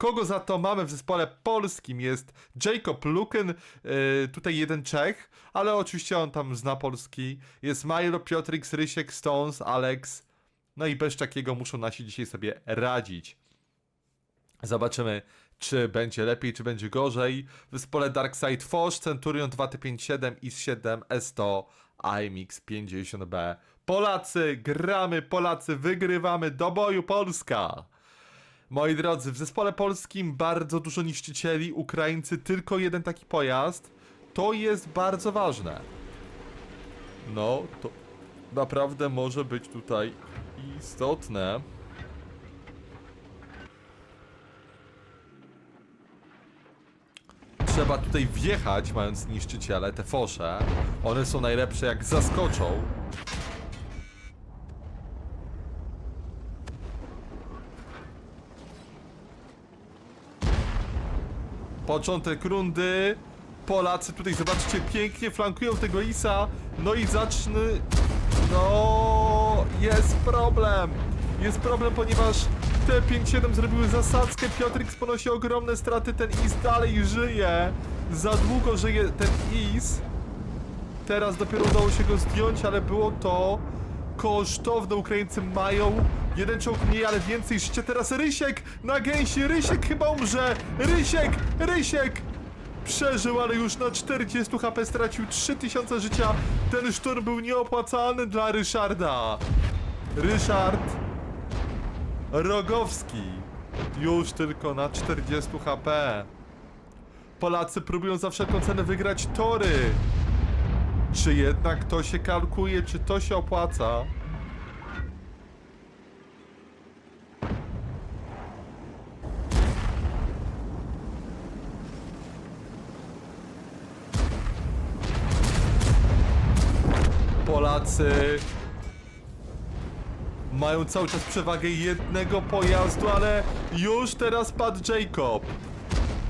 Kogo za to mamy w zespole polskim? Jest Jacob Luken, yy, tutaj jeden Czech, ale oczywiście on tam zna polski. Jest Milo, Piotrix, Rysiek, Stones, Alex. No i bez takiego muszą nasi dzisiaj sobie radzić. Zobaczymy, czy będzie lepiej, czy będzie gorzej. W zespole Darkside Forge, Centurion 2T57, IS-7, S100, IMX 50B. Polacy, gramy, Polacy, wygrywamy, do boju Polska! Moi drodzy, w zespole polskim bardzo dużo niszczycieli, Ukraińcy tylko jeden taki pojazd. To jest bardzo ważne. No, to naprawdę może być tutaj istotne. Trzeba tutaj wjechać, mając niszczyciele, te fosze. One są najlepsze jak zaskoczą. Początek rundy. Polacy tutaj, zobaczcie, pięknie flankują tego Isa. No i zacznę... No, jest problem. Jest problem, ponieważ te 5-7 zrobiły zasadzkę. Piotrix ponosi ogromne straty. Ten Is dalej żyje. Za długo żyje ten Is. Teraz dopiero udało się go zdjąć, ale było to kosztowne. Ukraińcy mają jeden czołg mniej, ale więcej życia. Teraz Rysiek na gęsi. Rysiek chyba umrze. Rysiek, Rysiek. Przeżył, ale już na 40 HP stracił 3000 życia. Ten szturm był nieopłacalny dla Ryszarda. Ryszard Rogowski już tylko na 40 HP. Polacy próbują za wszelką cenę wygrać tory. Czy jednak to się kalkuje, czy to się opłaca? Mają cały czas przewagę jednego pojazdu, ale już teraz padł Jacob.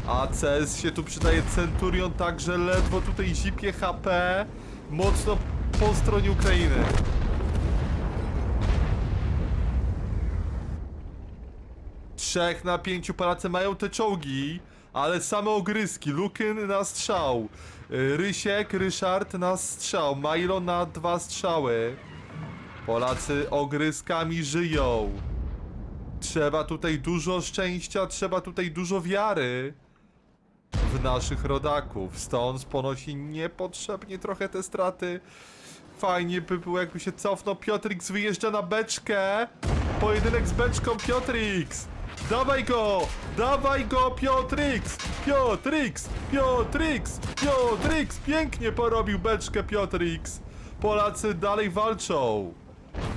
A CS się tu przydaje Centurion, także ledwo tutaj zipie HP. Mocno po stronie Ukrainy. Trzech na pięciu Polacy mają te czołgi, ale same ogryski. Lukin na strzał. Y, Rysiek, Ryszard na strzał. Milo na dwa strzały. Polacy ogryskami żyją. Trzeba tutaj dużo szczęścia, trzeba tutaj dużo wiary w naszych rodaków. Stones ponosi niepotrzebnie trochę te straty. Fajnie by było, jakby się cofnął. Piotrix wyjeżdża na beczkę. Pojedynek z beczką Piotrix. Dawaj go! Dawaj go, Piotrix! Piotrix! Piotrix! Piotrix! Pięknie porobił beczkę Piotrix. Polacy dalej walczą.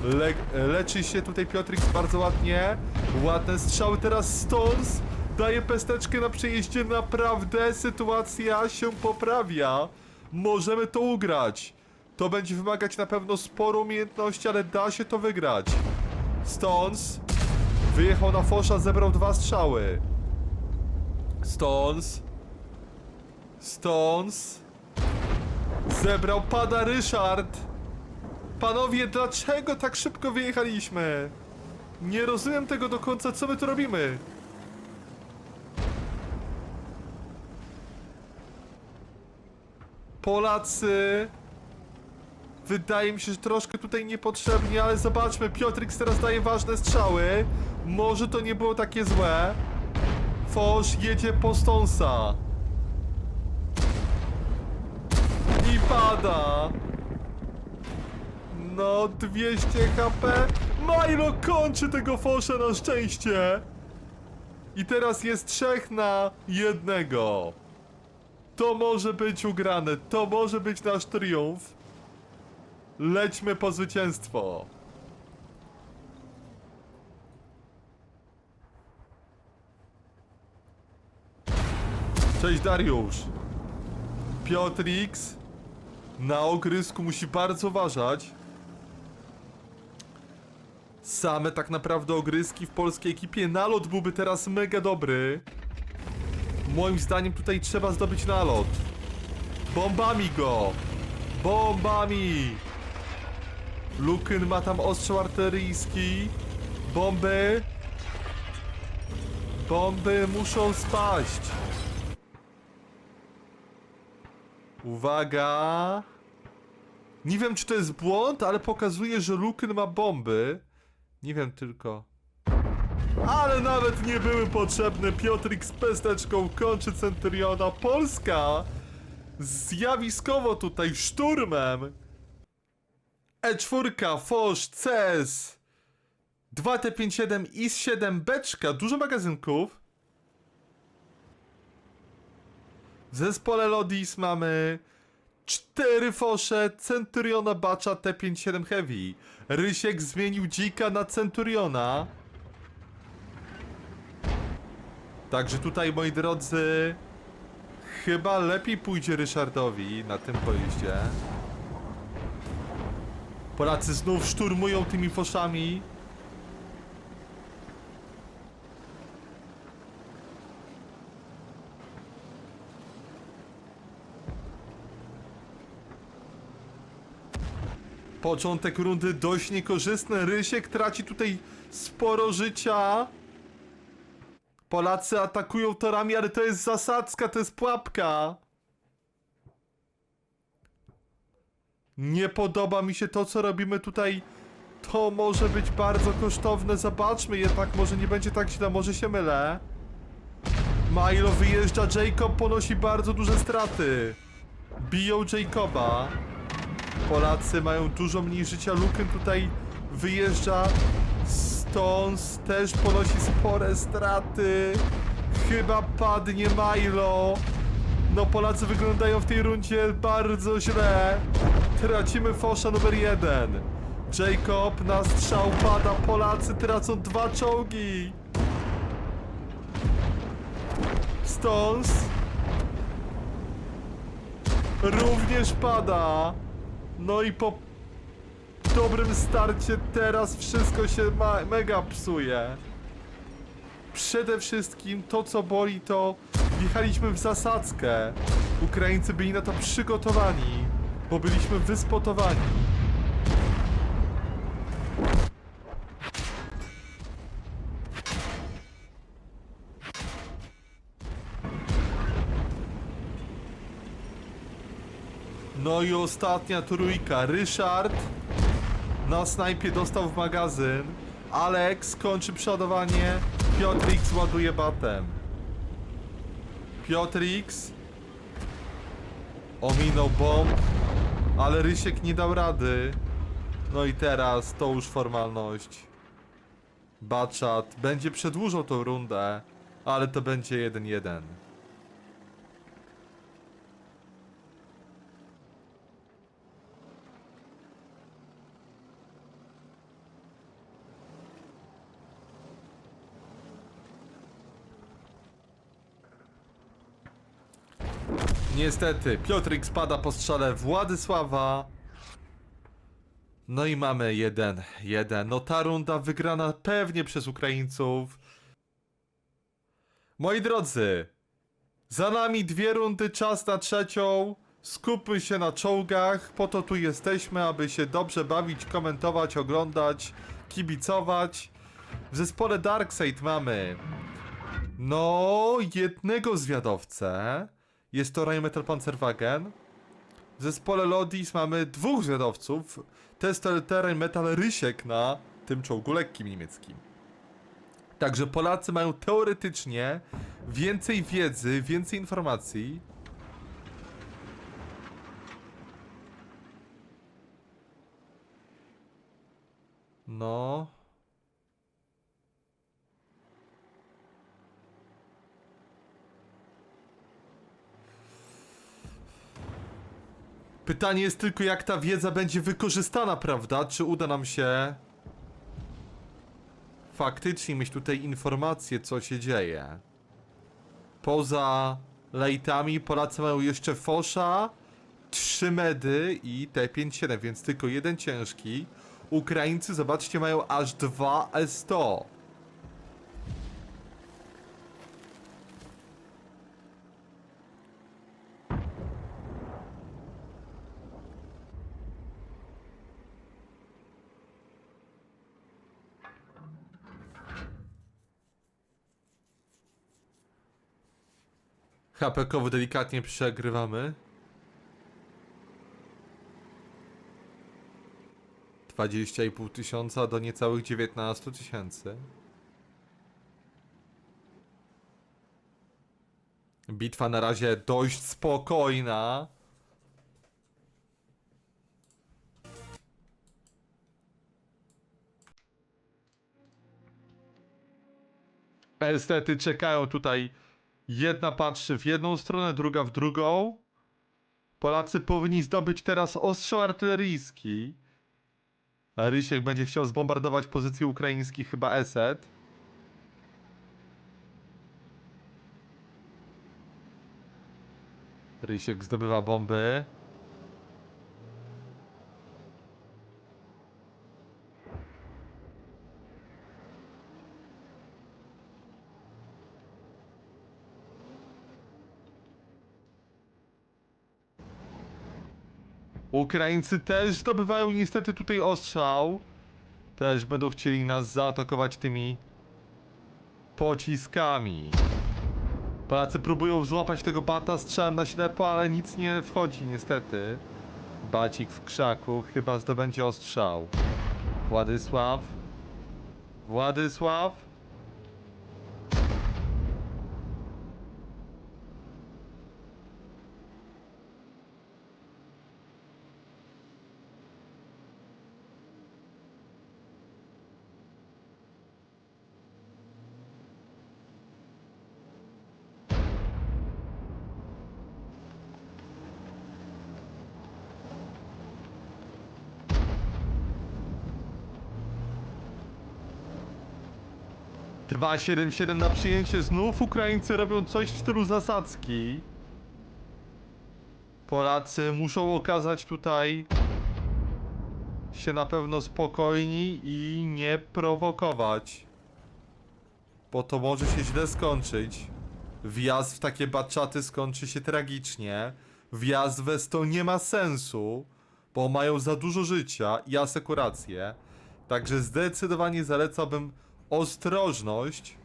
Le leczy się tutaj Piotrix bardzo ładnie. Ładne strzały teraz Stones. Daje pesteczkę na przejeździe. Naprawdę sytuacja się poprawia. Możemy to ugrać. To będzie wymagać na pewno sporo umiejętności, ale da się to wygrać. Stones wyjechał na Fosza, zebrał dwa strzały. Stones. Stones. Zebrał, pada Ryszard. Panowie, dlaczego tak szybko wyjechaliśmy? Nie rozumiem tego do końca, co my tu robimy. Polacy... Wydaje mi się, że troszkę tutaj niepotrzebnie, ale zobaczmy, Piotrix teraz daje ważne strzały. Może to nie było takie złe. Fosz jedzie po Stonesa. I pada. No, 200 HP. Milo kończy tego Fosza na szczęście. I teraz jest trzech na jednego. To może być ugrane, to może być nasz triumf. Lećmy po zwycięstwo. Cześć Dariusz. Piotrix na ogrysku musi bardzo uważać. Same tak naprawdę ogryski w polskiej ekipie. Nalot byłby teraz mega dobry. Moim zdaniem tutaj trzeba zdobyć nalot. Bombami go! Bombami! Lukyn ma tam ostrzał artyleryjski. Bomby. Bomby muszą spaść. Uwaga. Nie wiem, czy to jest błąd, ale pokazuje, że Luken ma bomby. Nie wiem tylko. Ale nawet nie były potrzebne. Piotrek z pesteczką kończy Centuriona. Polska zjawiskowo tutaj szturmem. E4, Fosz, CS, 2T57, IS-7, Beczka, dużo magazynków. W zespole Lodis mamy 4 Fosze, Centuriona Bacza T57 Heavy. Rysiek zmienił dzika na Centuriona. Także tutaj, moi drodzy, chyba lepiej pójdzie Ryszardowi na tym pojeździe. Polacy znów szturmują tymi foszami. Początek rundy dość niekorzystny. Rysiek traci tutaj sporo życia. Polacy atakują torami, ale to jest zasadzka, to jest pułapka. Nie podoba mi się to, co robimy tutaj. To może być bardzo kosztowne. Zobaczmy jednak, może nie będzie tak źle, może się mylę. Milo wyjeżdża, Jacob ponosi bardzo duże straty. Biją Jacoba. Polacy mają dużo mniej życia. Luken tutaj wyjeżdża. Stones też ponosi spore straty. Chyba padnie Milo. No Polacy wyglądają w tej rundzie bardzo źle. Tracimy Fosza numer jeden. Jacob na strzał pada. Polacy tracą dwa czołgi. Stones również pada. No i po dobrym starcie teraz wszystko się mega psuje. Przede wszystkim to co boli to wjechaliśmy w zasadzkę. Ukraińcy byli na to przygotowani, bo byliśmy wyspotowani. No i ostatnia trójka. Ryszard na snajpie dostał w magazyn. Alex kończy przodowanie. Piotrix ładuje batem. Piotrix ominął bomb, ale Rysiek nie dał rady. No i teraz to już formalność. Baczat będzie przedłużał tą rundę, ale to będzie 1-1. Niestety, Piotrek spada po strzale Władysława. No i mamy jeden, jeden. No ta runda wygrana pewnie przez Ukraińców. Moi drodzy, za nami dwie rundy, czas na trzecią. Skupmy się na czołgach, po to tu jesteśmy, aby się dobrze bawić, komentować, oglądać, kibicować. W zespole Darkseid mamy no, jednego zwiadowcę. Jest to Rheinmetall Panzerwagen. W zespole Lodis mamy dwóch zwiadowców. Testelter Metal Rysiek na tym czołgu lekkim niemieckim. Także Polacy mają teoretycznie więcej wiedzy, więcej informacji. No. Pytanie jest tylko, jak ta wiedza będzie wykorzystana, prawda? Czy uda nam się faktycznie mieć tutaj informacje, co się dzieje? Poza lejtami Polacy mają jeszcze Fosza, trzy medy i T57, więc tylko jeden ciężki. Ukraińcy, zobaczcie, mają aż dwa S100. HP-kowo delikatnie przegrywamy. 20,5 tysiąca do niecałych 19 tysięcy. Bitwa na razie dość spokojna. Estety czekają tutaj. Jedna patrzy w jedną stronę, druga w drugą. Polacy powinni zdobyć teraz ostrzał artyleryjski. Rysiek będzie chciał zbombardować pozycję ukraińskich chyba Eset. Rysiek zdobywa bomby. Ukraińcy też zdobywają niestety tutaj ostrzał. Też będą chcieli nas zaatakować tymi pociskami. Polacy próbują złapać tego bata strzałem na ślepo, ale nic nie wchodzi niestety. Bacik w krzaku chyba zdobędzie ostrzał. Władysław. Władysław. Dwa siedem siedem na przyjęcie. Znów Ukraińcy robią coś w stylu zasadzki. Polacy muszą okazać tutaj się na pewno spokojni i nie prowokować. Bo to może się źle skończyć. Wjazd w takie baczaty skończy się tragicznie. Wjazd w Esto nie ma sensu, bo mają za dużo życia i asekurację. Także zdecydowanie zalecałbym ostrożność.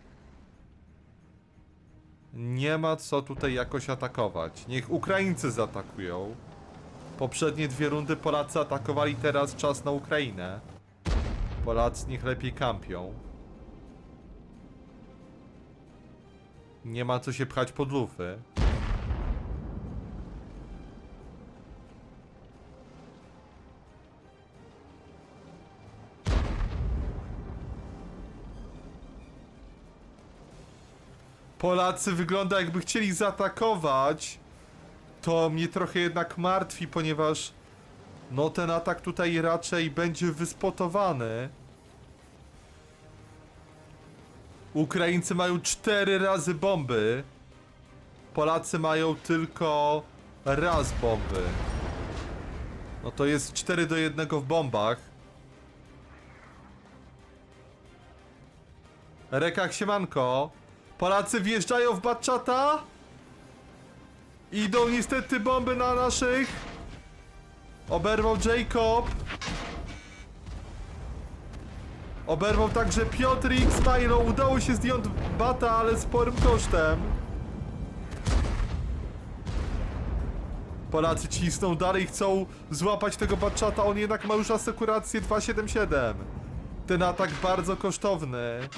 Nie ma co tutaj jakoś atakować. Niech Ukraińcy zaatakują. Poprzednie dwie rundy Polacy atakowali, teraz czas na Ukrainę. Polacy niech lepiej kampią. Nie ma co się pchać pod lufy. Polacy wygląda jakby chcieli zaatakować. To mnie trochę jednak martwi, ponieważ no ten atak tutaj raczej będzie wyspotowany. Ukraińcy mają cztery razy bomby. Polacy mają tylko raz bomby. No to jest 4 do 1 w bombach. Rekach siemanko. Polacy wjeżdżają w Batchata. Idą niestety bomby na naszych. Oberwał Jacob. Oberwał także Piotr X Milo. Udało się zdjąć bata, ale sporym kosztem. Polacy cisną dalej, chcą złapać tego Batchata. On jednak ma już asekurację 277. Ten atak bardzo kosztowny.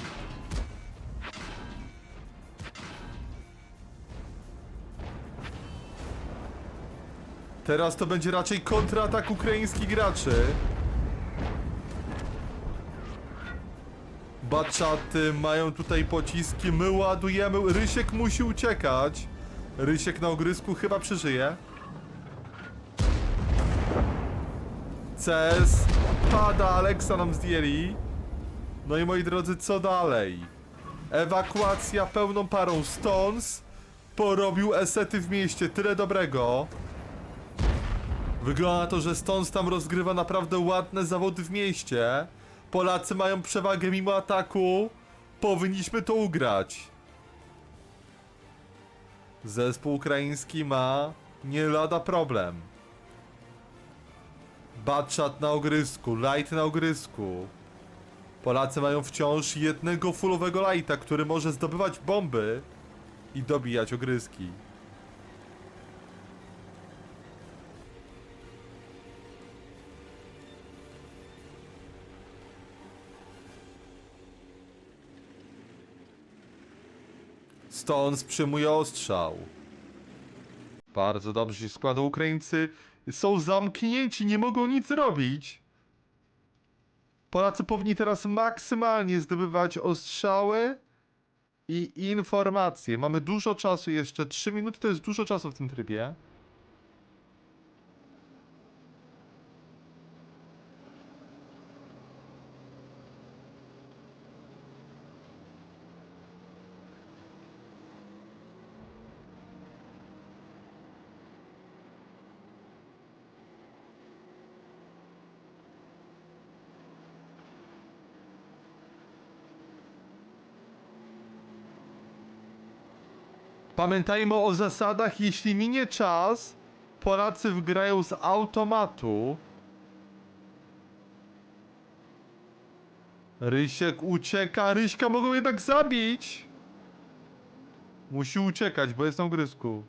Teraz to będzie raczej kontratak ukraińskich graczy. Baczaty mają tutaj pociski, my ładujemy. Rysiek musi uciekać. Rysiek na ogrysku chyba przeżyje. CS pada, Aleksa nam zdjęli. No i moi drodzy, co dalej? Ewakuacja pełną parą. Stones porobił esety w mieście, tyle dobrego. Wygląda na to, że Stones tam rozgrywa naprawdę ładne zawody w mieście. Polacy mają przewagę mimo ataku. Powinniśmy to ugrać. Zespół ukraiński ma nie lada problem. Batchat na ogrysku, light na ogrysku. Polacy mają wciąż jednego fullowego lighta, który może zdobywać bomby i dobijać ogryski. Stones przyjmuje ostrzał. Bardzo dobrze się składa. Ukraińcy są zamknięci, nie mogą nic robić. Polacy powinni teraz maksymalnie zdobywać ostrzały i informacje. Mamy dużo czasu jeszcze. 3 minuty to jest dużo czasu w tym trybie. Pamiętajmy o zasadach, jeśli minie czas, Polacy wgrają z automatu. Rysiek ucieka, Ryśka mogą jednak zabić. Musi uciekać, bo jest na ogrysku.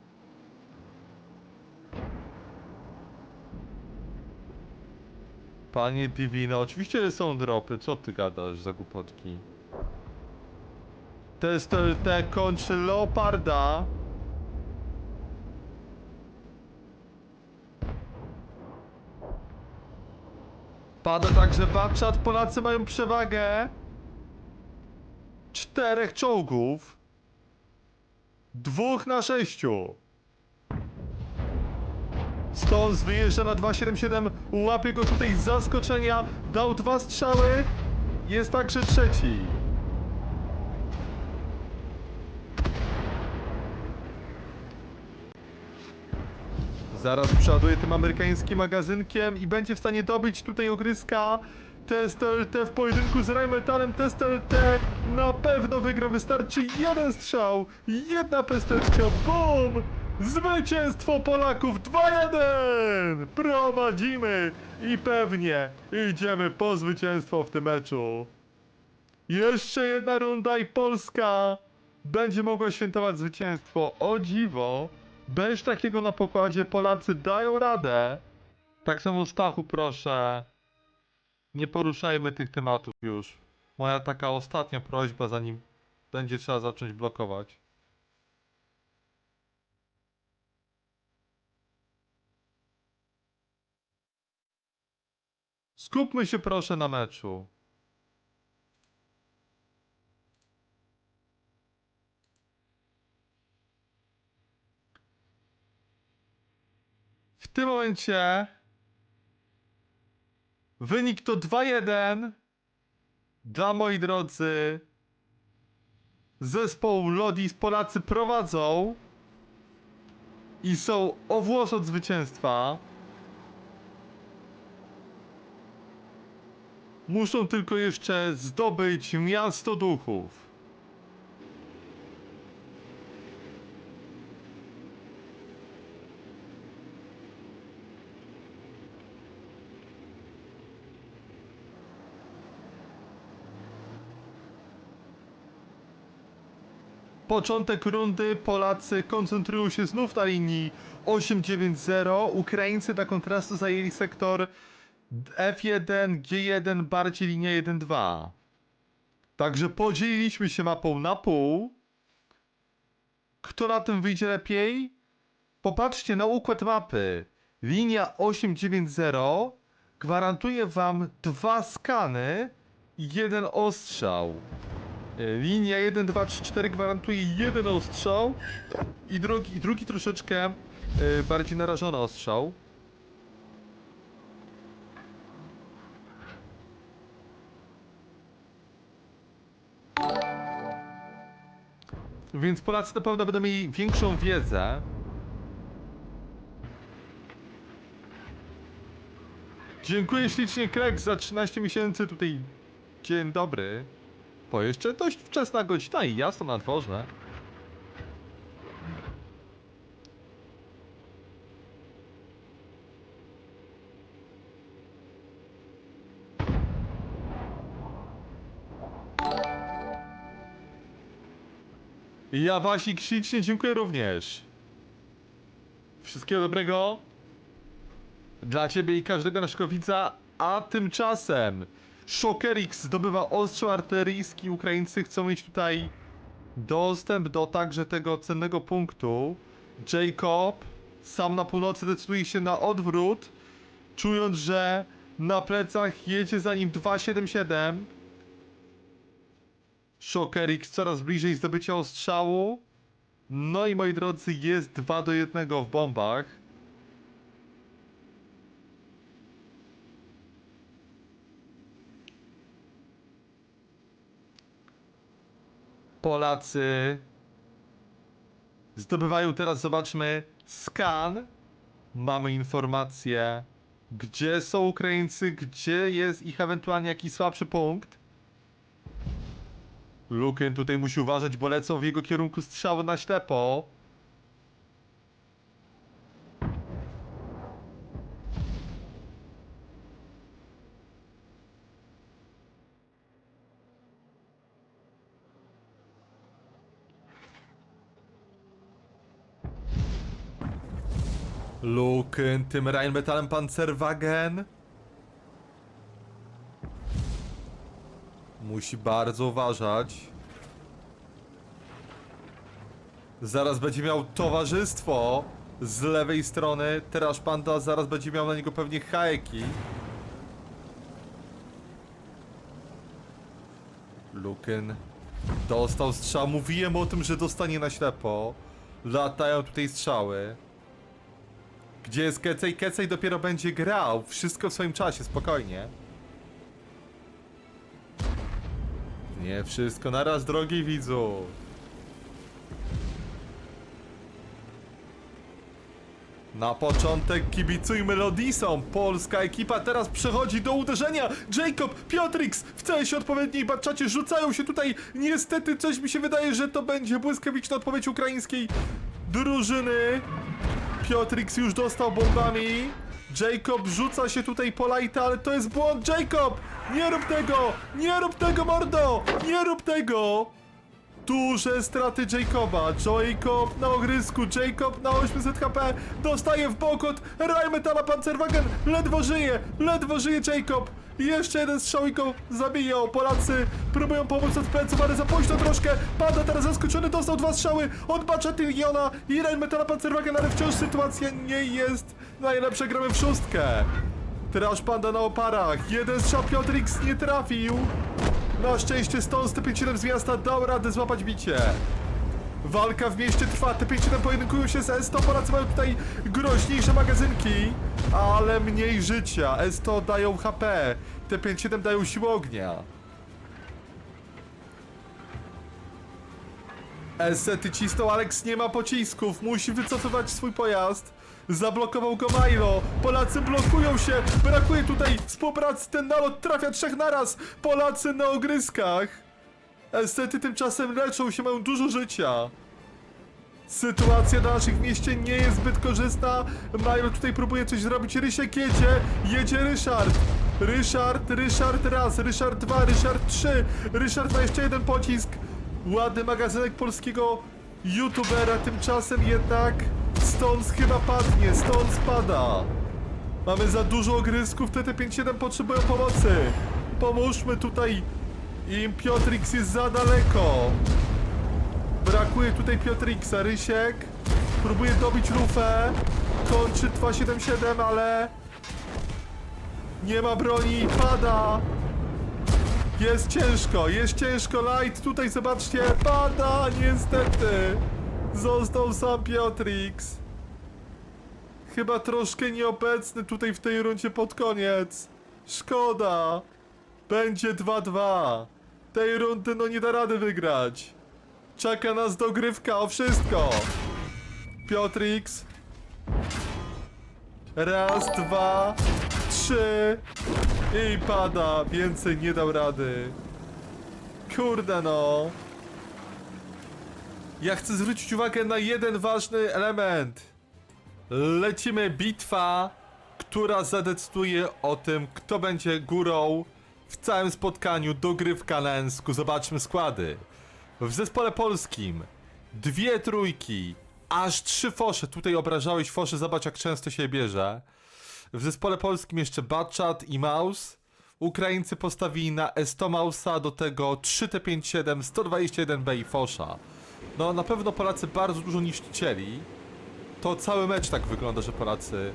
Panie Divino, oczywiście są dropy, co ty gadasz za głupotki? To jest to, te kończy leoparda. Pada także Batchat. Polacy mają przewagę. Czterech czołgów. Dwóch na sześciu. Stones wyjeżdża na 277. Łapie go tutaj z zaskoczenia. Dał dwa strzały. Jest także trzeci. Zaraz przeładuje tym amerykańskim magazynkiem i będzie w stanie dobyć tutaj ogryska. Test LT w pojedynku z Rheinmetallem. Test LT na pewno wygra. Wystarczy jeden strzał, jedna pesteczka. BUM! Zwycięstwo Polaków 2-1! Prowadzimy i pewnie idziemy po zwycięstwo w tym meczu. Jeszcze jedna runda i Polska będzie mogła świętować zwycięstwo. O dziwo! Bez takiego na pokładzie Polacy dają radę. Tak samo Stachu proszę. Nie poruszajmy tych tematów już. Moja taka ostatnia prośba, zanim będzie trzeba zacząć blokować. Skupmy się proszę na meczu. Tym momencie wynik to 2-1 dla moi drodzy zespołu Lodis Polacy prowadzą i są o włos od zwycięstwa. Muszą tylko jeszcze zdobyć miasto duchów. Początek rundy, Polacy koncentrują się znów na linii 8-9-0. Ukraińcy dla kontrastu zajęli sektor F1, G1, bardziej linia 1-2. Także podzieliliśmy się mapą na pół. Kto na tym wyjdzie lepiej? Popatrzcie na układ mapy. Linia 890 gwarantuje wam dwa skany i jeden ostrzał. E, Linia 1, 2, 3, 4 gwarantuje jeden ostrzał i drugi, drugi troszeczkę e, bardziej narażony ostrzał. Więc Polacy na pewno będą mieli większą wiedzę. Dziękuję ślicznie Krek za 13 miesięcy tutaj. Dzień dobry. Bo jeszcze dość wczesna godzina i jasno na dworze. Ja Wasik ślicznie dziękuję również. Wszystkiego dobrego dla Ciebie i każdego naszego widza, a tymczasem Shocker X zdobywa ostrzał artyleryjski, Ukraińcy chcą mieć tutaj dostęp do także tego cennego punktu. Jacob sam na północy decyduje się na odwrót, czując, że na plecach jedzie za nim 277. Shokerix coraz bliżej zdobycia ostrzału. No i moi drodzy, jest 2 do 1 w bombach. Polacy zdobywają teraz, zobaczmy, skan. Mamy informację, gdzie są Ukraińcy, gdzie jest ich ewentualnie jakiś słabszy punkt. Luken tutaj musi uważać, bo lecą w jego kierunku strzały na ślepo. Luken tym Rheinmetallem Panzerwagen. Musi bardzo uważać. Zaraz będzie miał towarzystwo z lewej strony. Teraz panda zaraz będzie miał na niego pewnie haeki. Luken dostał strzał. Mówiłem o tym, że dostanie na ślepo. Latają tutaj strzały. Gdzie jest Kecej? Kecej dopiero będzie grał. Wszystko w swoim czasie, spokojnie. Nie wszystko naraz, drogi widzu. Na początek kibicujmy Lodisom. Polska ekipa teraz przechodzi do uderzenia. Jacob, Piotrix w CS odpowiedniej baczacie rzucają się tutaj. Niestety coś mi się wydaje, że to będzie błyskawiczna odpowiedź ukraińskiej drużyny. Piotrix już dostał bombami. Jacob rzuca się tutaj po lighta, ale to jest błąd. Jacob! Nie rób tego! Nie rób tego, mordo! Nie rób tego! Duże straty Jacoba. Jacob na ogrysku. Jacob na 800 HP. Dostaje w bok od Rheinmetalla Panzerwagen. Ledwo żyje. Ledwo żyje Jacob. I Jeszcze jeden strzał i go zabiją. Polacy próbują pomóc od pleców, ale za późno troszkę. Pada teraz zaskoczony, dostał dwa strzały od Baczatyliona i Rheinmetalla Panzerwagen, ale wciąż sytuacja nie jest najlepsza. Gramy w szóstkę. Teraz panda na oparach. Jeden strzał Piotrix nie trafił. Na szczęście stąd z T57 z miasta dał radę złapać bicie. Walka w mieście trwa, T57 pojedynkują się z S100, Polacy mają tutaj groźniejsze magazynki, ale mniej życia. S100 dają HP, T57 dają siłę ognia. Esety cisnął, Alex nie ma pocisków, musi wycofywać swój pojazd. Zablokował go Milo, Polacy blokują się, brakuje tutaj współpracy, ten nalot trafia trzech naraz, Polacy na ogryskach. Esety tymczasem leczą się, mają dużo życia. Sytuacja na naszych mieście nie jest zbyt korzystna. Milo tutaj próbuje coś zrobić. Rysiek jedzie, jedzie Ryszard. Ryszard, Ryszard raz, Ryszard dwa, Ryszard trzy. Ryszard ma jeszcze jeden pocisk. Ładny magazynek polskiego youtubera, tymczasem jednak Stones chyba padnie, Stones pada. Mamy za dużo ogrysków, TT57 potrzebują pomocy. Pomóżmy tutaj im, Piotrix jest za daleko. Brakuje tutaj Piotrixa, Rysiek próbuje dobić lufę, kończy 277, ale nie ma broni, pada. Jest ciężko, jest ciężko, Light, tutaj zobaczcie, pada, niestety. Został sam Piotrix. Chyba troszkę nieobecny tutaj w tej rundzie pod koniec. Szkoda. Będzie 2-2. Tej rundy no nie da rady wygrać. Czeka nas dogrywka o wszystko. Piotrix. Raz, dwa, trzy. I pada. Więcej nie dał rady. Kurde no. Ja chcę zwrócić uwagę na jeden ważny element. Lecimy bitwa, która zadecyduje o tym, kto będzie górą w całym spotkaniu dogrywka na Ensku. Zobaczmy składy. W zespole polskim dwie trójki, aż trzy fosze. Tutaj obrażałeś fosze, zobacz jak często się bierze. W zespole polskim jeszcze Batchat i Maus. Ukraińcy postawili na Estomausa, do tego 3T57, 121B i Fosza. No na pewno Polacy bardzo dużo niszczycieli. To cały mecz tak wygląda, że Polacy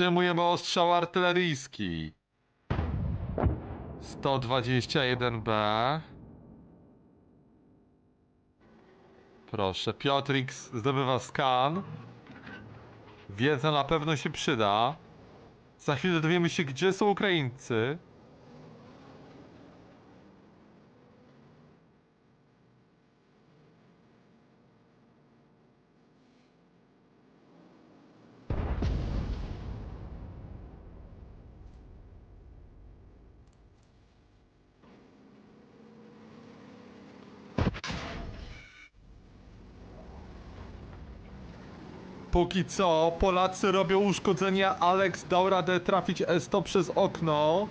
Przyjmujemy ostrzał artyleryjski. 121B. Proszę, Piotrix zdobywa skan. Wiedza na pewno się przyda. Za chwilę dowiemy się, gdzie są Ukraińcy. Póki co, Polacy robią uszkodzenia. Alex dał radę trafić S100 przez okno.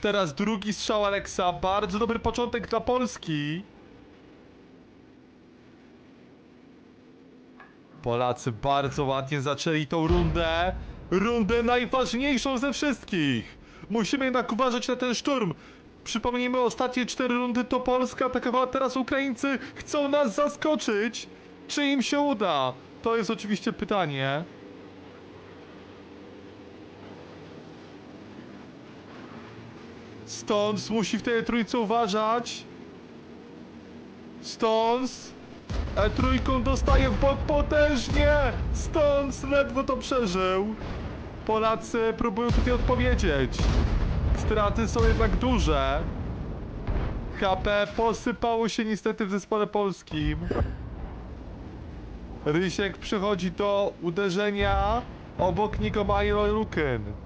Teraz drugi strzał Alexa. Bardzo dobry początek dla Polski. Polacy bardzo ładnie zaczęli tą rundę. Rundę najważniejszą ze wszystkich. Musimy jednak uważać na ten szturm. Przypomnijmy, ostatnie cztery rundy to Polska atakowała, teraz Ukraińcy chcą nas zaskoczyć. Czy im się uda? To jest oczywiście pytanie. Stones musi w tej trójce uważać. Stones. E trójką dostaje w bok potężnie. Stones ledwo to przeżył. Polacy próbują tutaj odpowiedzieć. Straty są jednak duże. HP posypało się niestety w zespole polskim. Rysiek przychodzi do uderzenia. Obok niego Milo Luken.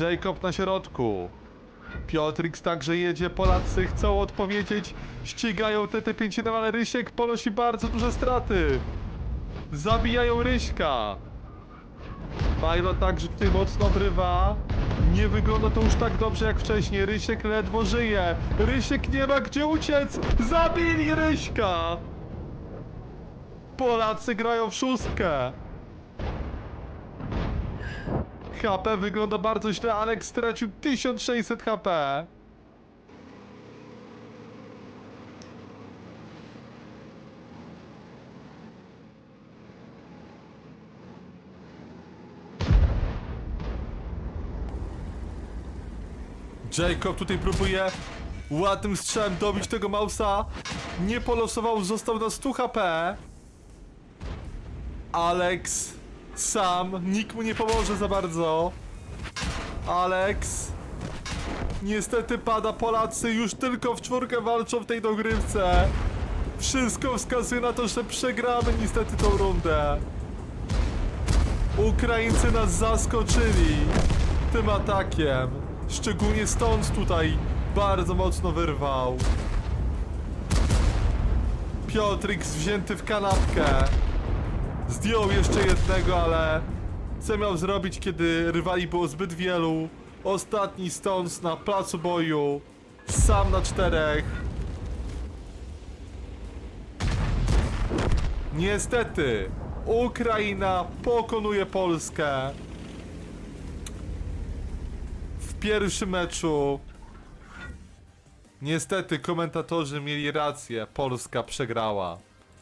Jacob na środku. Piotrix także jedzie. Polacy chcą odpowiedzieć. Ścigają TT5, ale Rysiek ponosi bardzo duże straty. Zabijają Ryśka. Milo także tutaj mocno wrywa. Nie wygląda to już tak dobrze jak wcześniej. Rysiek ledwo żyje. Rysiek nie ma gdzie uciec. Zabili Ryśka. Polacy grają w szóstkę. HP wygląda bardzo źle. Alex stracił 1600 HP. Jacob tutaj próbuje ładnym strzałem dobić tego Mausa. Nie polosował, został na 100 HP. Alex sam, nikt mu nie pomoże za bardzo. Alex niestety pada. Polacy już tylko w czwórkę walczą w tej dogrywce. Wszystko wskazuje na to, że przegramy niestety tą rundę. Ukraińcy nas zaskoczyli tym atakiem. Szczególnie stąd tutaj bardzo mocno wyrwał. Piotrix wzięty w kanapkę. Zdjął jeszcze jednego, ale co miał zrobić, kiedy rywali było zbyt wielu? Ostatni Stones na placu boju. Sam na czterech. Niestety, Ukraina pokonuje Polskę. W pierwszym meczu. Niestety, komentatorzy mieli rację. Polska przegrała.